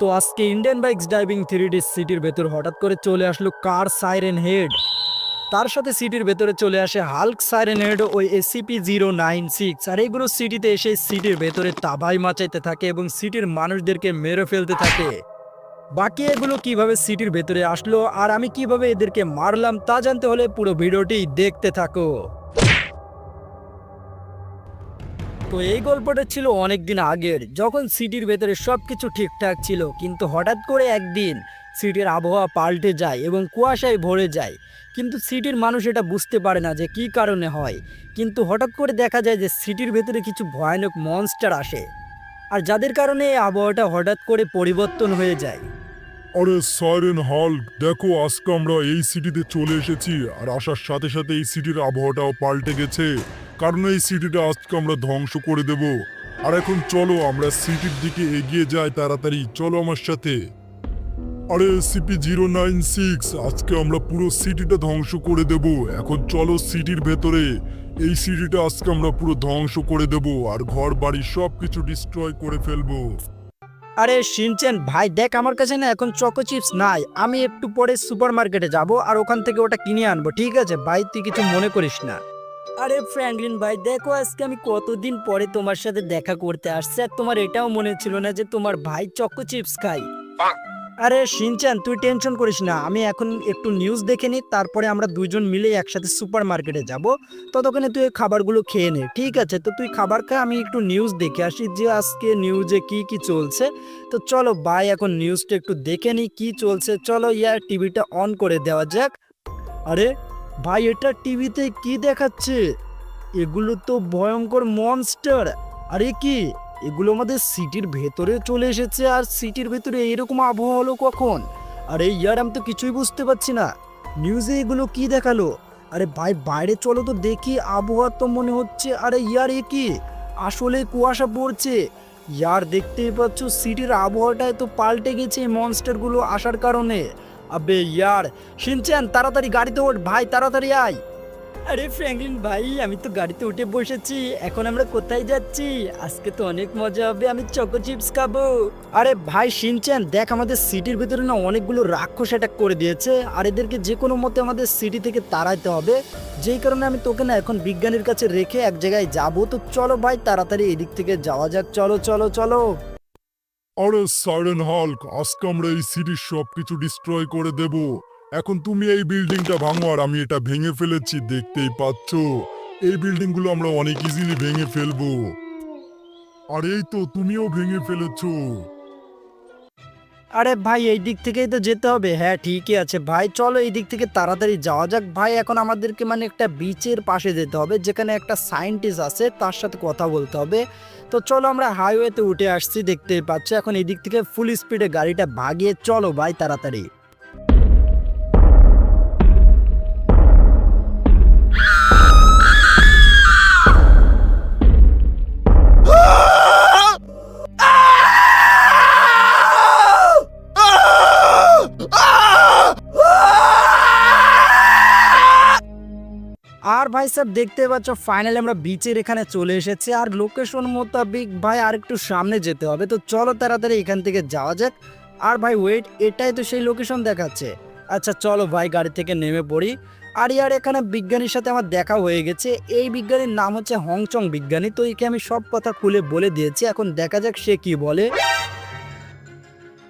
তো আজকে Indian bikes driving three D সিটির ভেতর হঠাৎ করে চলে আসলো কার সাইরেন হেড তার সাথে সিটির ভেতরে চলে আসে হাল্ক সাইরেন হেড ওই এসিপি জিরো নাইন সিক্স আর এইগুলো সিটিতে এসে সিটির ভেতরে তাবাই মাচাইতে থাকে এবং সিটির মানুষদেরকে মেরে ফেলতে থাকে। বাকি এগুলো কীভাবে সিটির ভেতরে আসলো আর আমি কীভাবে এদেরকে মারলাম তা জানতে হলে পুরো ভিডিওটি দেখতে থাকো। তো এই গল্পটা ছিল অনেক দিন আগের, যখন সিটির ভেতরে সব কিছু ঠিকঠাক ছিল, কিন্তু হঠাৎ করে একদিন সিটির আবহাওয়া পাল্টে যায় এবং কুয়াশায় ভরে যায়। কিন্তু সিটির মানুষ এটা বুঝতে পারে না যে কী কারণে হয়। কিন্তু হঠাৎ করে দেখা যায় যে সিটির ভেতরে কিছু ভয়ানক মনস্টার আসে, আর যাদের কারণে এই আবহাওয়াটা হঠাৎ করে পরিবর্তন হয়ে যায়। আরে সাইরেন হল দেখো আজকে আমরা এই সিটিতে চলে এসেছি, আর আসার সাথে সাথে এই সিটির আবহাওয়াটাও পাল্টে গেছে। কারণ এই সিটিটা আজকে আমরা ধ্বংস করে দেব। আর এখন চলো, আমরা সিটির দিকে এগিয়ে যাই তাড়াতাড়ি। চলো আমার সাথে। আরে সিপি জিরো নাইন সিক্স আজকে আমরা পুরো সিটিটা ধ্বংস করে দেব। এখন চলো সিটির ভেতরে। এই সিটিটা আজকে আমরা পুরো ধ্বংস করে দেব, আর ঘর, বাড়ি সব কিছু ডিস্ট্রয় করে ফেলব। আরে শিনচেন ভাই, দেখ আমার কাছে না এখন চকো চিপস নাই। আমি একটু পরে সুপার মার্কেটে যাব, আর ওখান থেকে ওটা কিনে আনব, ঠিক আছে? ভাই, তুই কিছু মনে করিস না। আরে ফ্র্যাঙ্কলিন ভাই, দেখো আজকে আমি কতদিন পরে তোমার সাথে দেখা করতে আসছে, আর তোমার এটাও মনে ছিল না যে তোমার ভাই চকো চিপস খাই আরে শিনচান তুই টেনশন করিস না, আমি এখন একটু নিউজ দেখে নিই, তারপরে আমরা দুজন মিলে একসাথে সুপার মার্কেটে যাব, ততক্ষণে তুই খাবারগুলো খেয়ে নে, ঠিক আছে? তো তুই খাবার খা, আমি একটু নিউজ দেখে আসি, যে আজকে নিউজে কি কি চলছে। তো চলো ভাই, এখন নিউজটা একটু দেখে নিই, কি চলছে, চলো ইয়ার টিভিটা অন করে দেওয়া যাক। আরে ভাই, এটা টিভিতে কি দেখাচ্ছে? এগুলো তো ভয়ঙ্কর মনস্টার আরে কি? এগুলো আমাদের সিটির ভেতরে চলে এসেছে, আর সিটির ভেতরে এরকম আবহাওয়া হলো কখন? আরে ইয়ার, আমি তো কিছুই বুঝতে পারছি না। নিউজে এগুলো কি দেখাল? আরে ভাই, বাইরে চলো তো দেখি, আবহাওয়া তো মনে হচ্ছে। আরে ইয়ার, এ কি? আসলে কুয়াশা পড়ছে। ইয়ার, দেখতেই পাচ্ছ, সিটির আবহাওয়াটায় তো পাল্টে গেছে মনস্টারগুলো আসার কারণে। আবে ইয়ার শিনচ্যান তাড়াতাড়ি গাড়িতে ওঠ ভাই তাড়াতাড়ি আয়। আরে ফ্র্যাঙ্কলিন ভাই আমি তো গাড়িতে উঠে বসেছি এখন আমরা কোথায় যাচ্ছি? আজকে তো অনেক মজা হবে আমি চকো চিপস খাব। আরে ভাই শিনচ্যান দেখ আমাদের সিটির ভিতরে না অনেকগুলো রাক্ষস অ্যাটাক করে দিয়েছে আর এদেরকে যে কোনো মতে আমাদের সিটি থেকে তাড়াইতে হবে। যেই কারণে আমি তোকে না এখন বিজ্ঞানীর কাছে রেখে এক জায়গায় যাব। তো চলো ভাই তাড়াতাড়ি এদিক থেকে যাওয়া যাক। চলো চলো চলো। আরে সাইরেন হাল্ক, আজকে আমরা এই সিটির সবকিছু ডিস্ট্রয় করে দেব। এখন তুমি এই বিল্ডিংটা ভাঙো আর আমি এটা ভেঙে ফেলেছি, দেখতেই পাচ্ছ? এই বিল্ডিংগুলো আমরা অনেক ইজিলি ভেঙে ফেলব। আর এই তো তুমিও ভেঙে ফেলেছো। আরে ভাই, এই দিক থেকেই তো যেতে হবে। হ্যাঁ ঠিকই আছে ভাই। চলো এই দিক থেকে তাড়াতাড়ি যাওয়া যাক। ভাই, এখন আমাদেরকে মানে একটা বিচের পাশে যেতে হবে, যেখানে একটা সায়েন্টিস্ট আছে, তার সাথে কথা বলতে হবে। তো চলো আমরা হাইওয়েতে উঠে আসছি দেখতে পাচ্ছি। এখন এদিক থেকে ফুল স্পিডে গাড়িটা ভাগিয়ে চলো ভাই তাড়াতাড়ি। আর ভাই স্যার, দেখতে পাচ্ছ ফাইনালি আমরা বিচের এখানে চলে এসেছি। আর লোকেশন মোতাবিক ভাই আর একটু সামনে যেতে হবে। তো চলো তাড়াতাড়ি এখান থেকে যাওয়া যাক। আর ভাই ওয়েট এটাই তো সেই লোকেশন দেখাচ্ছে। আচ্ছা চলো ভাই, গাড়ি থেকে নেমে পড়ি। আর ইয়ার এখানে বিজ্ঞানীর সাথে আমার দেখা হয়ে গেছে। এই বিজ্ঞানীর নাম হচ্ছে হংচং বিজ্ঞানী। তো একে আমি সব কথা খুলে বলে দিয়েছি। এখন দেখা যাক সে কি বলে।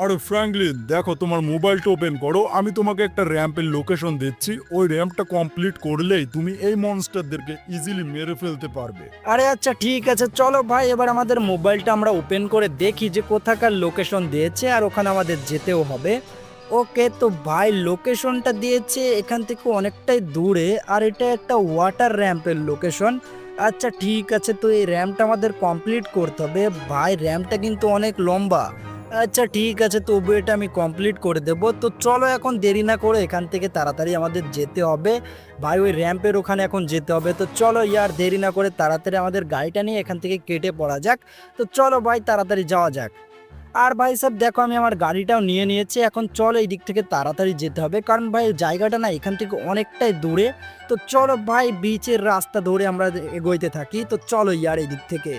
আরে ফ্র্যাঙ্কলিন, দেখো তোমার মোবাইলটা ওপেন করো, আমি তোমাকে একটা র্যাম্পের লোকেশন দিচ্ছি, ওই র্যাম্পটা কমপ্লিট করলেই তুমি এই মনস্টারদেরকে ইজিলি মেরে ফেলতে পারবে। আরে আচ্ছা ঠিক আছে, চলো ভাই, এবার আমাদের মোবাইলটা আমরা ওপেন করে দেখি যে কোথাকার লোকেশন দিয়েছে আর ওখানে আমাদের যেতেও হবে। ওকে, তো ভাই লোকেশনটা দিয়েছে এখান থেকে অনেকটাই দূরে, আর এটা একটা ওয়াটার র্যাম্পের লোকেশন আচ্ছা ঠিক আছে, তো এই র্যাম্পটা আমাদের কমপ্লিট করতে হবে। ভাই র্যাম্পটা কিন্তু অনেক লম্বা। আচ্ছা ঠিক আছে, তবু এটা আমি কমপ্লিট করে দেবো। তো চলো এখন দেরি না করে এখান থেকে তাড়াতাড়ি আমাদের যেতে হবে। ভাই, ওই র্যাম্পের ওখানে এখন যেতে হবে। তো চলো ইয়ার দেরি না করে তাড়াতাড়ি আমাদের গাড়িটা নিয়ে এখান থেকে কেটে পড়া যাক। তো চলো ভাই, তাড়াতাড়ি যাওয়া যাক। আর ভাই সব দেখো আমি আমার গাড়িটাও নিয়ে নিয়েছি। এখন চলো এই দিক থেকে তাড়াতাড়ি যেতে হবে। কারণ ভাই জায়গাটা না এখান থেকে অনেকটাই দূরে। তো চলো ভাই বিচের রাস্তা ধরে আমরা এগোইতে থাকি। তো চলো ইয়ার এই দিক থেকে।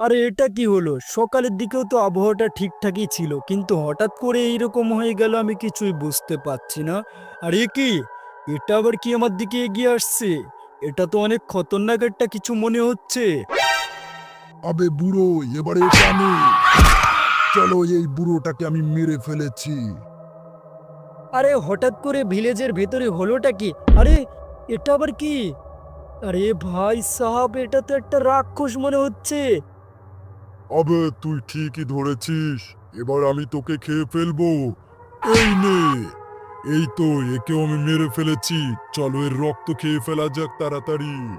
আরে এটা কি হলো? সকালের দিকেও তো আবহাওয়াটা ঠিকঠাকই ছিল কিন্তু হঠাৎ করে এইরকম হয়ে গেল আমি কিছুই বুঝতে পারছি না। আর এ কি? এটা আবার কি আমার দিকে এগিয়ে আসছে? এটা তো অনেক খতরনাক একটা কিছু মনে হচ্ছে। আবে বুড়ো এবারে এটা আমি। চলো এই বুড়োটাকে আমি মেরে ফেলেছি। আরে হঠাৎ করে ভিলেজের ভেতরে হলোটা কি? আরে এটা আবার কি? আরে ভাই সাহাব এটা তো একটা রাক্ষস মনে হচ্ছে। আবে, তুই ঠিকই ধরেছিস। এবার আমি তোকে খেয়ে ফেলব। এই নে। এই তো, একেও আমি মেরে ফেলেছি। চলো, এর রক্ত খেয়ে ফেলা যাক তাড়াতাড়ি।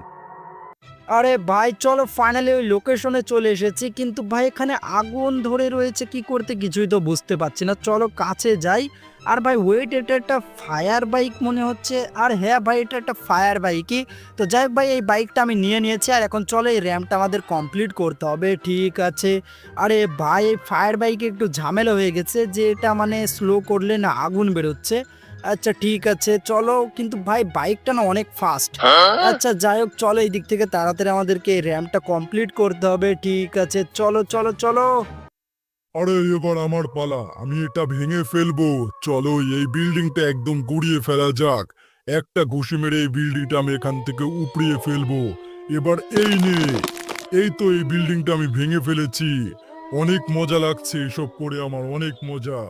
আরে ভাই, চলো ফাইনালি ওই লোকেশনে চলে এসেছি। কিন্তু ভাই, এখানে আগুন ধরে রয়েছে, কি করতে কিছুই তো বুঝতে পারছি না। চলো, কাছে যাই। আর ভাই ওয়েট এটা একটা ফায়ার বাইক মনে হচ্ছে। আর হ্যাঁ ভাই এটা একটা ফায়ার বাইকই তো যাই হোক ভাই এই বাইকটা আমি নিয়ে নিয়েছি আর এখন চলো এই র্যাম্পটা আমাদের কমপ্লিট করতে হবে। ঠিক আছে। আরে ভাই এই ফায়ার বাইকে একটু ঝামেলা হয়ে গেছে যে এটা মানে স্লো করলে না আগুন বেরোচ্ছে। আচ্ছা ঠিক আছে চলো। কিন্তু ভাই বাইকটা না অনেক ফাস্ট আচ্ছা যাই হোক চলো এই দিক থেকে তাড়াতাড়ি আমাদেরকে এই র্যাম্পটা কমপ্লিট করতে হবে। ঠিক আছে চলো চলো চলো। আরে এবার আমার পালা, আমি এটা ভেঙে ফেলব। চলো এই বিল্ডিংটা একদম গুড়িয়ে ফেলা যাক। একটা ঘুষি মেরে এই বিল্ডিংটা আমি এখান থেকে উপড়িয়ে ফেলব। এবার এই নে, এই তো এই বিল্ডিংটা আমি ভেঙে ফেলেছি। অনেক মজা লাগছে এসব করে, আমার অনেক মজা।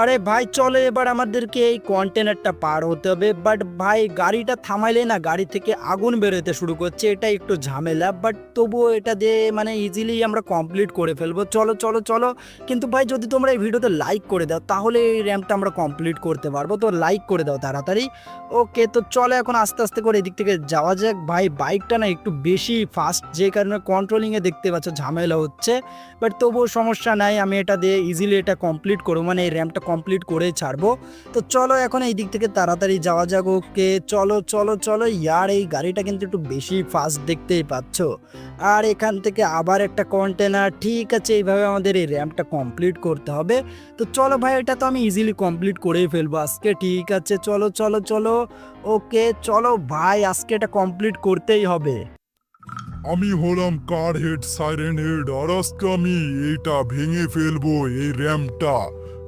আরে ভাই, চলো এবার আমাদেরকে এই কন্টেনারটা পার হতে হবে বাট ভাই, গাড়িটা থামাইলে না, গাড়ি থেকে আগুন বেরোতে শুরু করছে, এটা একটু ঝামেলা বাট তবুও এটা দিয়ে মানে ইজিলি আমরা কমপ্লিট করে ফেলব। চলো চলো চলো, কিন্তু ভাই, যদি তোমরা এই ভিডিওতে লাইক করে দাও, তাহলে এই র্যাম্পটা আমরা কমপ্লিট করতে পারব, তো লাইক করে দাও তাড়াতাড়ি। ওকে তো চলো এখন আস্তে আস্তে করে এদিক থেকে যাওয়া যাক। ভাই বাইকটা না একটু বেশি ফাস্ট যে কারণে কন্ট্রোলিংয়ে দেখতে পাচ্ছ ঝামেলা হচ্ছে বাট তবুও সমস্যা নাই, আমি এটা দিয়ে ইজিলি এটা কমপ্লিট করব মানে এই র্যাম্পটা কমপ্লিট করেই ছাড়বো। তো চলো এখন এই দিক থেকে তাড়াতাড়ি যাওয়া যাক ওকে। চলো চলো চলো। ইয়ার, এই গাড়িটা কিন্তু একটু বেশি ফাস্ট দেখতেই পাচ্ছ। আর এখান থেকে আবার একটা কন্টেনার ঠিক আছে, এইভাবে আমাদের এই র্যাম্পটা কমপ্লিট করতে হবে। তো চলো ভাই, এটা তো আমি ইজিলি কমপ্লিট করেই ফেলব আজকে। ঠিক আছে, চলো চলো চলো। ওকে, চলো ভাই, আজকে এটা কমপ্লিট করতেই হবে। আমি হলাম কার হেড সাইরেন হেড আর আজকে আমি। এইটা ভেঙে ফেলব এই র্যাম্পটা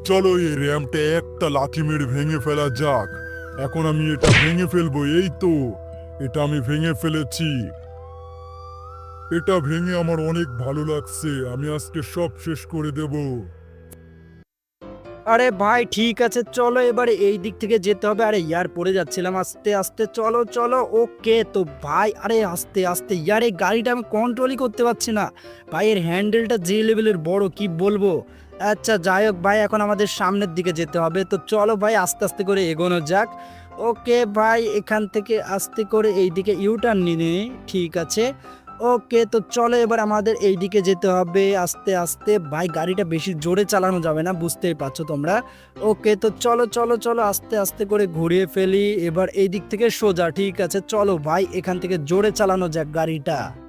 চলো এই র্যাম্পটা একটা লাথি মেরে ভেঙে ফেলা যাক। এখন আমি এটা ভেঙে ফেলব, এই তো। এটা আমি ভেঙে ফেলেছি। এটা ভেঙে আমার অনেক ভালো লাগছে, আমি আজকে সব শেষ করে দেব। আরে ভাই, ঠিক আছে, চলো এবারে এই দিক থেকে যেতে হবে। আরে ইয়ার, পড়ে যাচ্ছিলাম। আস্তে আস্তে, চলো চলো। ওকে, তো ভাই, আরে আস্তে আস্তে। ইয়ার, এই গাড়িটা আমি কন্ট্রোলই করতে পারছি না। ভাই, এর হ্যান্ডেলটা যে লেভেলের বড়, কি বলব? আচ্ছা যাই হোক ভাই, এখন আমাদের সামনের দিকে যেতে হবে। তো চলো ভাই, আস্তে আস্তে করে এগোনো যাক। ওকে ভাই, এখান থেকে আস্তে করে এই দিকে ইউটার্ন নিয়ে। ঠিক আছে। ওকে, তো চলো এবার আমাদের এই দিকে যেতে হবে। আস্তে আস্তে, ভাই, গাড়িটা বেশি জোরে চালানো যাবে না, বুঝতেই পারছ তোমরা। ওকে, তো চলো চলো চলো, আস্তে আস্তে করে ঘুরিয়ে ফেলি। এবার এই দিক থেকে সোজা, ঠিক আছে। চলো ভাই, এখান থেকে জোরে চালানো যাক গাড়িটা।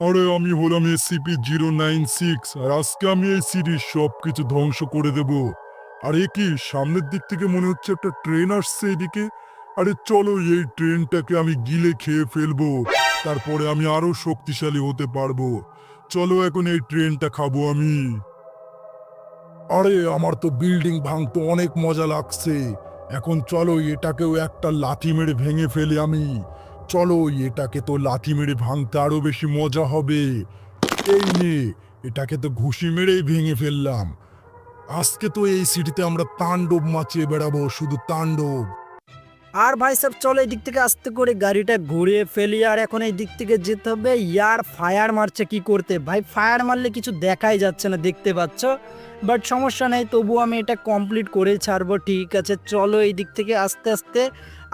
আরে, আমি হলাম এসিপি জিরো নাইন সিক্স, আর আজকে আমি এই সিরিজ সব কিছু ধ্বংস করে দেব। আর এ কি, সামনের দিক থেকে মনে হচ্ছে একটা ট্রেন আসছে এদিকে? আরে, চলো এই ট্রেনটাকে আমি গিলে খেয়ে ফেলব। তারপরে আমি আরও শক্তিশালী হতে পারব। চলো এখন এই ট্রেনটা খাব আমি। আরে, আমার তো বিল্ডিং ভাঙতে অনেক মজা লাগছে। এখন চলো এটাকেও একটা লাথি মেরে ভেঙে ফেলে আমি। চলো, এটাকে তো লাথি মেরে ভাঙতে আরও বেশি মজা হবে। এই নে, এটাকে তো ঘুষি মেরেই ভেঙে ফেললাম। আজকে তো এই সিটিতে আমরা তাণ্ডব মাচিয়ে বেড়াবো, শুধু তাণ্ডব। আর ভাই সব চলো এই দিক থেকে আস্তে করে গাড়িটা ঘুরিয়ে ফেলি, আর এখন এই দিক থেকে যেতে হবে। ইয়ার ফায়ার মারছে কি করতে? ভাই, ফায়ার মারলে কিছু দেখাই যাচ্ছে না, দেখতে পাচ্ছ? বাট সমস্যা নেই তবু আমি এটা কমপ্লিট করে ছাড়বো, ঠিক আছে। চলো এই দিক থেকে আস্তে আস্তে,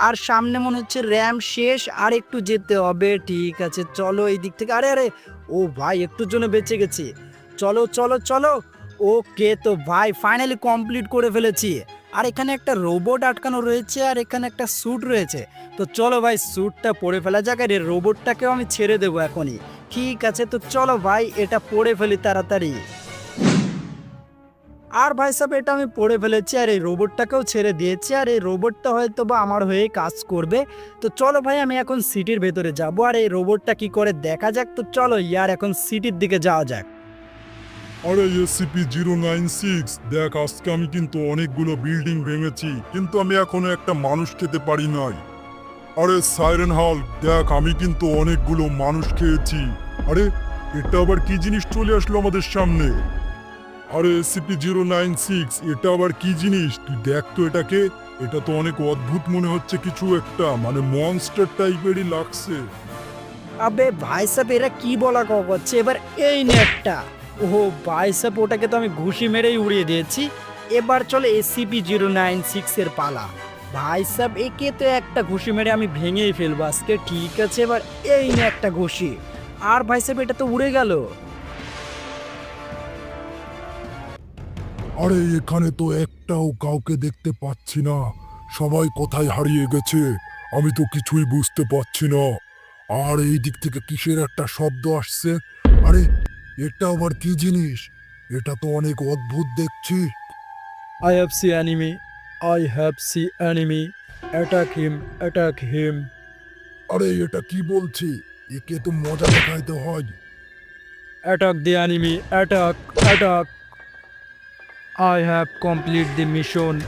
আর সামনে মনে হচ্ছে র্যাম শেষ, আর একটু যেতে হবে, ঠিক আছে। চলো এই দিক থেকে, আরে আরে, ও ভাই, একটুর জন্য বেঁচে গেছি। চলো চলো চলো, ওকে তো ভাই ফাইনালি কমপ্লিট করে ফেলেছি। আর এখানে একটা রোবট আটকানো রয়েছে আর এখানে একটা স্যুট রয়েছে। তো চলো ভাই স্যুটটা পরে ফেলা যাক আর এই রোবটটাকেও আমি ছেড়ে দেবো এখনই। ঠিক আছে, তো চলো ভাই, এটা পরে ফেলি তাড়াতাড়ি। আর ভাই সাহেব এটা আমি পড়ে ফেলেছি আর এই রোবটটাকেও ছেড়ে দিয়েছি আর এই রোবটটা হয়তো বা আমার হয়ে কাজ করবে। তো চলো ভাই, আমি এখন সিটির ভেতরে যাব আর এই রোবটটা কি করে দেখা যাক। তো চলো, ইয়ার এখন সিটির দিকে যাওয়া যাক। আরে এসিপি জিরো নাইন সিক্স দেখ, আজকে আমি কিন্তু অনেকগুলো বিল্ডিং ভেঙেছি, কিন্তু আমি এখনও একটা মানুষ খেতে পারি নাই। আরে সাইরেন হল দেখ, আমি কিন্তু অনেকগুলো মানুষ খেয়েছি। আরে, এটা আবার কি জিনিস চলে আসলো আমাদের সামনে? আরে এসিপি জিরো নাইন সিক্স এটা আবার কি জিনিস? তুই দেখ তো এটাকে, এটা তো অনেক অদ্ভুত মনে হচ্ছে কিছু একটা মানে মনস্টার টাইপেরই লাগছে। আবে ভাই সাহেব, এরা কি বলা করছে? এবার এই নেটটা ভাই সাহেব ওটাকে তো আমি ঘুষি মেরেই উড়িয়ে দিয়েছি। এবার চলে এসিপি জিরো নাইন সিক্সের পালা। ভাই সাহেব একে তো একটা ঘুষি মেরে আমি ভেঙেই ফেলব আজকে। ঠিক আছে, এবার এই নে একটা ঘুষি। আর ভাই সাহেব এটা তো উড়ে গেল। আরে, এখানে তো একটাও কাউকে দেখতে পাচ্ছি না। সবাই কোথায় হারিয়ে গেছে? আমি তো কিছুই বুঝতে পারছি না। আর এই দিক থেকে কিসের একটা শব্দ আসছে? আরে এটা আবার কি জিনিস? এটা তো অনেক অদ্ভুত দেখছি। I have see enemy I have see enemy attack him attack him আরে এটা কি বলছি? একে তো মজা দেখাইতে হয়। Attack the enemy attack attack I have complete the mission